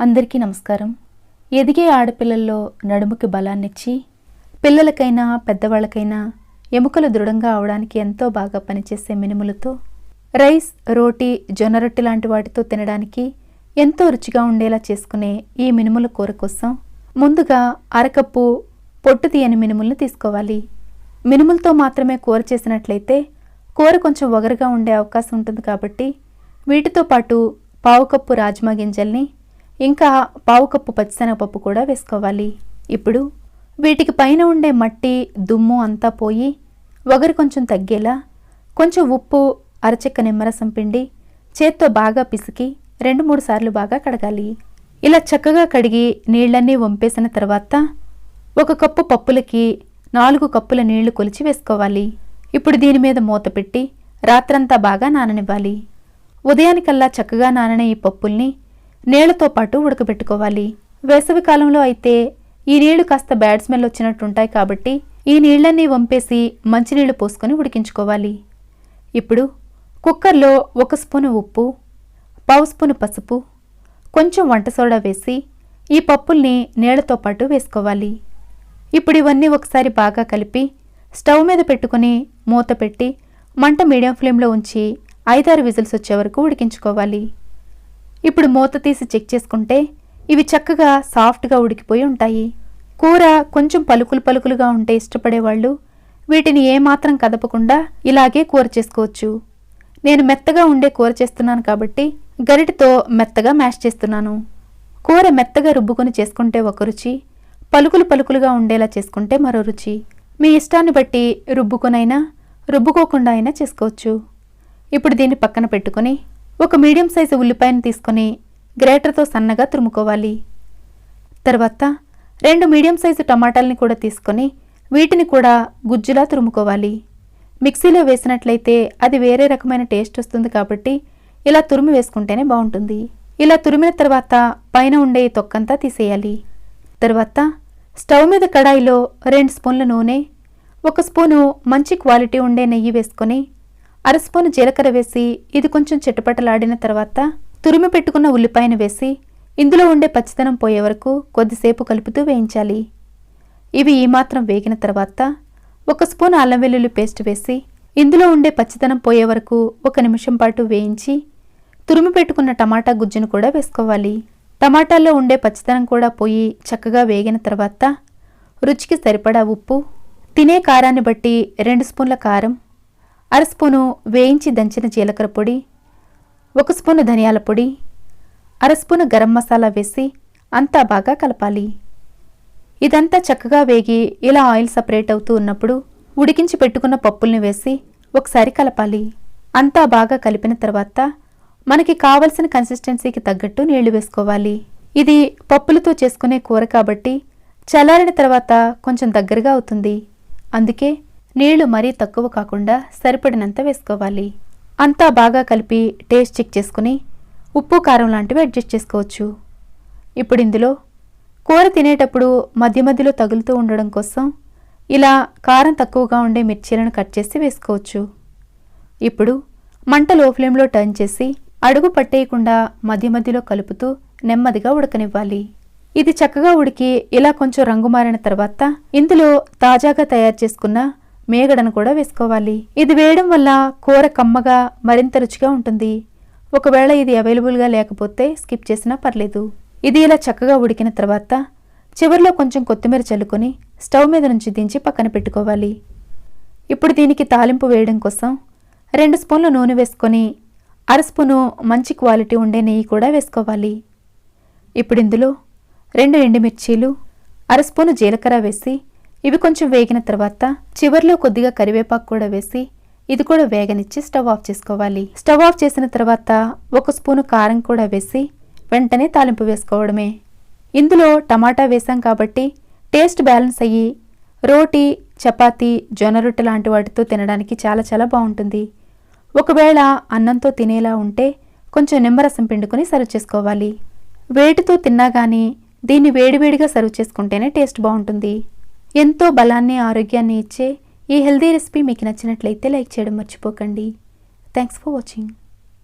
అందరికీ నమస్కారం. ఎదిగే ఆడపిల్లల్లో నడుముకి బలాన్నిచ్చి పిల్లలకైనా పెద్దవాళ్ళకైనా ఎముకలు దృఢంగా అవడానికి ఎంతో బాగా పనిచేసే మినుములతో రైస్ రోటీ జొన్న రొట్టె లాంటి వాటితో తినడానికి ఎంతో రుచిగా ఉండేలా చేసుకునే ఈ మినుముల కూర కోసం ముందుగా అరకప్పు పొట్టు తీయని మినుములను తీసుకోవాలి. మినుములతో మాత్రమే కూర చేసినట్లయితే కూర కొంచెం ఒగరుగా ఉండే అవకాశం ఉంటుంది కాబట్టి వీటితో పాటు పావు కప్పు రాజ్మా గింజల్ని ఇంకా పావు కప్పు పచ్చిశనగపప్పు కూడా వేసుకోవాలి. ఇప్పుడు వీటికి పైన ఉండే మట్టి దుమ్ము అంతా పోయి ఒగరు కొంచెం తగ్గేలా కొంచెం ఉప్పు అరచెక్క నిమ్మరసం పిండి చేత్తో బాగా పిసికి రెండు మూడు సార్లు బాగా కడగాలి. ఇలా చక్కగా కడిగి నీళ్ళన్నీ వంపేసిన తర్వాత ఒక కప్పు పప్పులకి నాలుగు కప్పుల నీళ్ళు కొలిచి వేసుకోవాలి. ఇప్పుడు దీని మీద మూత పెట్టి రాత్రంతా బాగా నాననివ్వాలి. ఉదయానికల్లా చక్కగా నాననే ఈ పప్పుల్ని నీళ్ళతో పాటు ఉడకబెట్టుకోవాలి. వేసవి కాలంలో అయితే ఈ నీళ్ళు కాస్త బ్యాడ్ స్మెల్ వచ్చినట్టుంటాయి కాబట్టి ఈ నీళ్ళన్నీ వంపేసి మంచినీళ్ళు పోసుకొని ఉడికించుకోవాలి. ఇప్పుడు కుక్కర్లో ఒక స్పూను ఉప్పు పావు స్పూను పసుపు కొంచెం వంట సోడా వేసి ఈ పప్పుల్ని నీళ్ళతో పాటు వేసుకోవాలి. ఇప్పుడు ఇవన్నీ ఒకసారి బాగా కలిపి స్టవ్ మీద పెట్టుకొని మూత పెట్టి మంట మీడియం ఫ్లేమ్లో ఉంచి ఐదారు విజిల్స్ వచ్చే వరకు ఉడికించుకోవాలి. ఇప్పుడు మూత తీసి చెక్ చేసుకుంటే ఇవి చక్కగా సాఫ్ట్గా ఉడికిపోయి ఉంటాయి. కూర కొంచెం పలుకులు పలుకులుగా ఉంటే ఇష్టపడేవాళ్ళు వీటిని ఏమాత్రం కదపకుండా ఇలాగే కూర చేసుకోవచ్చు. నేను మెత్తగా ఉండే కూర చేస్తున్నాను కాబట్టి గరిటతో మెత్తగా మ్యాష్ చేస్తున్నాను. కూర మెత్తగా రుబ్బుకొని చేసుకుంటే ఒక రుచి పలుకులు పలుకులుగా ఉండేలా చేసుకుంటే మరో రుచి. మీ ఇష్టాన్ని బట్టి రుబ్బుకొనైనా రుబ్బుకోకుండా అయినా చేసుకోవచ్చు. ఇప్పుడు దీన్ని పక్కన పెట్టుకొని ఒక మీడియం సైజు ఉల్లిపాయను తీసుకొని గ్రేటర్తో సన్నగా తురుముకోవాలి. తర్వాత రెండు మీడియం సైజు టమాటాలని కూడా తీసుకొని వీటిని కూడా గుజ్జులా తురుముకోవాలి. మిక్సీలో వేసినట్లయితే అది వేరే రకమైన టేస్ట్ వస్తుంది కాబట్టి ఇలా తురిమి వేసుకుంటేనే బాగుంటుంది. ఇలా తురిమిన తర్వాత పైన ఉండే ఈ తొక్కంతా తీసేయాలి. తర్వాత స్టవ్ మీద కడాయిలో రెండు స్పూన్ల నూనె ఒక స్పూను మంచి క్వాలిటీ ఉండే నెయ్యి వేసుకొని అరస్పూను జీలకర్ర వేసి ఇది కొంచెం చిటపటలాడిన తర్వాత తురిమి పెట్టుకున్న ఉల్లిపాయను వేసి ఇందులో ఉండే పచ్చిదనం పోయే వరకు కొద్దిసేపు కలుపుతూ వేయించాలి. ఇవి ఈమాత్రం వేగిన తర్వాత ఒక స్పూన్ అల్లం వెల్లుల్లి పేస్ట్ వేసి ఇందులో ఉండే పచ్చిదనం పోయే వరకు ఒక నిమిషం పాటు వేయించి తురిమి పెట్టుకున్న టమాటా గుజ్జును కూడా వేసుకోవాలి. టమాటాల్లో ఉండే పచ్చిదనం కూడా పోయి చక్కగా వేగిన తర్వాత రుచికి సరిపడా ఉప్పు తినే కారాన్ని బట్టి రెండు స్పూన్ల కారం అర స్పూను వేయించి దంచిన జీలకర్ర పొడి ఒక స్పూను ధనియాల పొడి అర స్పూను గరం మసాలా వేసి అంతా బాగా కలపాలి. ఇదంతా చక్కగా వేగి ఇలా ఆయిల్ సపరేట్ అవుతూ ఉన్నప్పుడు ఉడికించి పెట్టుకున్న పప్పుల్ని వేసి ఒకసారి కలపాలి. అంతా బాగా కలిపిన తర్వాత మనకి కావలసిన కన్సిస్టెన్సీకి తగ్గట్టు నీళ్ళు వేసుకోవాలి. ఇది పప్పులతో చేసుకునే కూర కాబట్టి చల్లారిన తర్వాత కొంచెం దగ్గరగా అవుతుంది. అందుకే నీళ్ళు మరీ తక్కువ కాకుండా సరిపడినంత వేసుకోవాలి. అంతా బాగా కలిపి టేస్ట్ చెక్ చేసుకుని ఉప్పు కారం లాంటివి అడ్జస్ట్ చేసుకోవచ్చు. ఇప్పుడు ఇందులో కూర తినేటప్పుడు మధ్య మధ్యలో తగులుతూ ఉండడం కోసం ఇలా కారం తక్కువగా ఉండే మిర్చీలను కట్ చేసి వేసుకోవచ్చు. ఇప్పుడు మంట లో ఫ్లేమ్లో టర్న్ చేసి అడుగు పట్టేయకుండా మధ్య మధ్యలో కలుపుతూ నెమ్మదిగా ఉడకనివ్వాలి. ఇది చక్కగా ఉడికి ఇలా కొంచెం రంగు మారిన తర్వాత ఇందులో తాజాగా తయారు చేసుకున్న మేగడను కూడా వేసుకోవాలి. ఇది వేయడం వల్ల కూర కమ్మగా మరింత రుచిగా ఉంటుంది. ఒకవేళ ఇది అవైలబుల్గా లేకపోతే స్కిప్ చేసినా పర్లేదు. ఇది ఇలా చక్కగా ఉడికిన తర్వాత చివరిలో కొంచెం కొత్తిమీర చల్లుకొని స్టవ్ మీద నుంచి దించి పక్కన పెట్టుకోవాలి. ఇప్పుడు దీనికి తాలింపు వేయడం కోసం రెండు స్పూన్లు నూనె వేసుకొని అర స్పూను మంచి క్వాలిటీ ఉండే నెయ్యి కూడా వేసుకోవాలి. ఇప్పుడు ఇందులో రెండు ఎండుమిర్చీలు అర స్పూను జీలకర్ర వేసి ఇవి కొంచెం వేగిన తర్వాత చివర్లో కొద్దిగా కరివేపాకు కూడా వేసి ఇది కూడా వేగనిచ్చి స్టవ్ ఆఫ్ చేసుకోవాలి. స్టవ్ ఆఫ్ చేసిన తర్వాత ఒక స్పూను కారం కూడా వేసి వెంటనే తాలింపు వేసుకోవడమే. ఇందులో టమాటా వేసాం కాబట్టి టేస్ట్ బ్యాలెన్స్ అయ్యి రోటీ చపాతీ జొన్న రొట్టె లాంటి వాటితో తినడానికి చాలా చాలా బాగుంటుంది. ఒకవేళ అన్నంతో తినేలా ఉంటే కొంచెం నిమ్మరసం పిండుకొని సర్వ్ చేసుకోవాలి. వేటితో తిన్నా కానీ దీన్ని వేడివేడిగా సర్వ్ చేసుకుంటేనే టేస్ట్ బాగుంటుంది. ఎంతో బలాన్ని ఆరోగ్యాన్ని ఇచ్చే ఈ హెల్దీ రెసిపీ మీకు నచ్చినట్లయితే లైక్ చేయడం మర్చిపోకండి. Thanks for watching